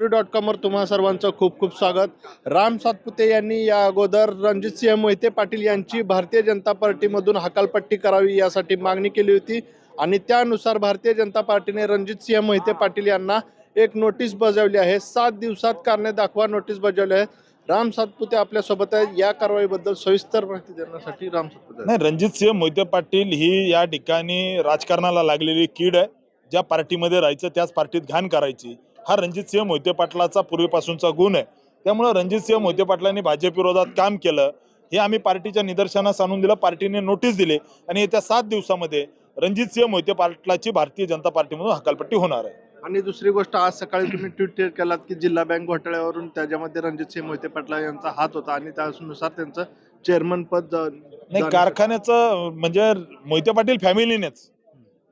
Dot कॉमवर तुम्हा सर्वांचं खूप खूप स्वागत. राम सातपुते यांनी या अगोदर रणजित सिंह मोहिते पाटील यांची भारतीय जनता पार्टीमधून हकालपट्टी करावी यासाठी मागणी केली होती. आणि त्यानुसार भारतीय जनता पार्टीने रणजित सिंह मोहिते पाटील यांना एक नोटीस बजावली आहे. सात दिवसात कारणे दाखवा नोटीस बजावली आहे. राम सातपुते आपल्यासोबत आहेत. या कारवाईबद्दल सविस्तर माहिती देण्यासाठी राम सातपुते नाही रणजित सिंह मोहिते पाटील ही या ठिकाणी राजकारणाला लागलेली कीड आहे. ज्या पार्टीमध्ये राहायचं त्याच पार्टीत घाण करायची. हा रणजितसिंह मोहिते पाटलाचा पूर्वीपासूनचा गुण आहे. त्यामुळं रणजितसिंह मोहिते पाटलांनी भाजप विरोधात काम केलं. हे आम्ही पार्टीच्या निदर्शनास आणून दिलं. पार्टीने नोटीस दिली आणि येत्या सात दिवसामध्ये रणजितसिंह मोहिते पाटलाची भारतीय जनता पार्टीमधून हकालपट्टी होणार आहे. आणि दुसरी गोष्ट आज सकाळी तुम्ही ट्विट केलात की जिल्हा बँक घोटाळ्यावरून त्याच्यामध्ये रणजितसिंह मोहिते पाटला यांचा हात होता आणि त्यानुसार त्यांचं चेअरमन पद नाही कारखान्याचं म्हणजे मोहिते पाटील फॅमिलीनेच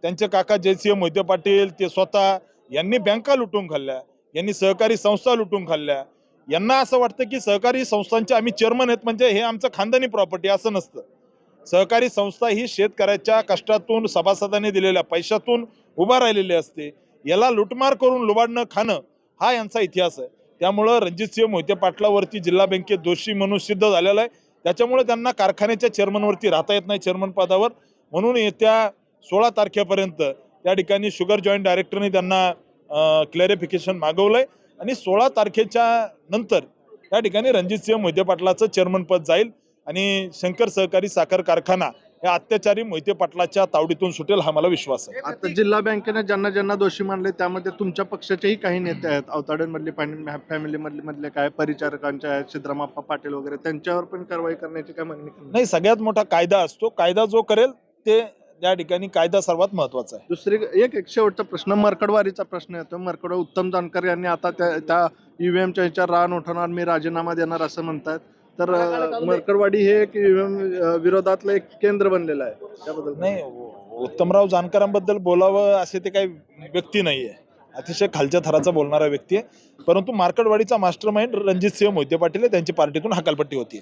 त्यांचे काका जयसिंह मोहिते पाटील ते स्वतः यांनी बँका लुटून खाल्ल्या यांनी सहकारी संस्था लुटून खाल्ल्या. यांना असं वाटतं की सहकारी संस्थांचे आम्ही चेअरमन आहेत म्हणजे हे आमचं खानदानी प्रॉपर्टी असं नसतं. सहकारी संस्था ही शेतकऱ्याच्या कष्टातून सभासदांनी दिलेल्या पैशातून उभा राहिलेली असते. याला लुटमार करून लुबाडणं खाणं हा यांचा इतिहास आहे. त्यामुळं रणजितसिंह मोहिते पाटलावरती जिल्हा बँकेत दोषी म्हणून सिद्ध झालेला आहे. त्याच्यामुळे त्यांना कारखान्याच्या चेअरमनवरती राहता येत नाही चेअरमन पदावर. म्हणून येत्या सोळा तारखेपर्यंत त्या ठिकाणी शुगर जॉईंट डायरेक्टरने त्यांना क्लॅरिफिकेशन मागवलंय. आणि सोळा तारखेच्या नंतर त्या ठिकाणी रणजितसिंह मोहिते पाटलाचं चेअरमन पद जाईल आणि शंकर सहकारी साखर कारखाना या अत्याचारी मोहिते पाटलाच्या तावडीतून सुटेल हा मला विश्वास आहे. आता जिल्हा बँकेने ज्यांना ज्यांना दोषी मानले त्यामध्ये तुमच्या पक्षाचेही काही नेते आहेत. अवताड्यांमधले फॅमिली मधले मधले काय परिचारकांचे आहेत सिद्धरामप्पा पाटील वगैरे त्यांच्यावर पण कारवाई करण्याची काय मागणी? नाही सगळ्यात मोठा कायदा असतो. कायदा जो करेल ते त्या ठिकाणी कायदा सर्वात महत्त्वाचा आहे. दुसरी एक एक शेवटचा प्रश्न मरकडवारीचा प्रश्न येतो. मरकड उत्तम जानकर यांनी आता त्या त्या ईव्हीएमच्या ह्याच्या रान उठवणार मी राजीनामा देणार असं म्हणतात तर मरकडवाडी हे एक ईव्हीएम विरोधातलं एक केंद्र बनलेलं आहे. त्याबद्दल नाही उत्तमराव जानकरांबद्दल बोलावं असे ते काही व्यक्ती नाही आहे अतिशय खालच्या थराचा बोलणारा व्यक्ती आहे. परंतु मार्कडवाडीचा मास्टर माइंड रणजित सिंह मोहिते पाटील आहे. त्यांची पार्टीतून हकालपट्टी होती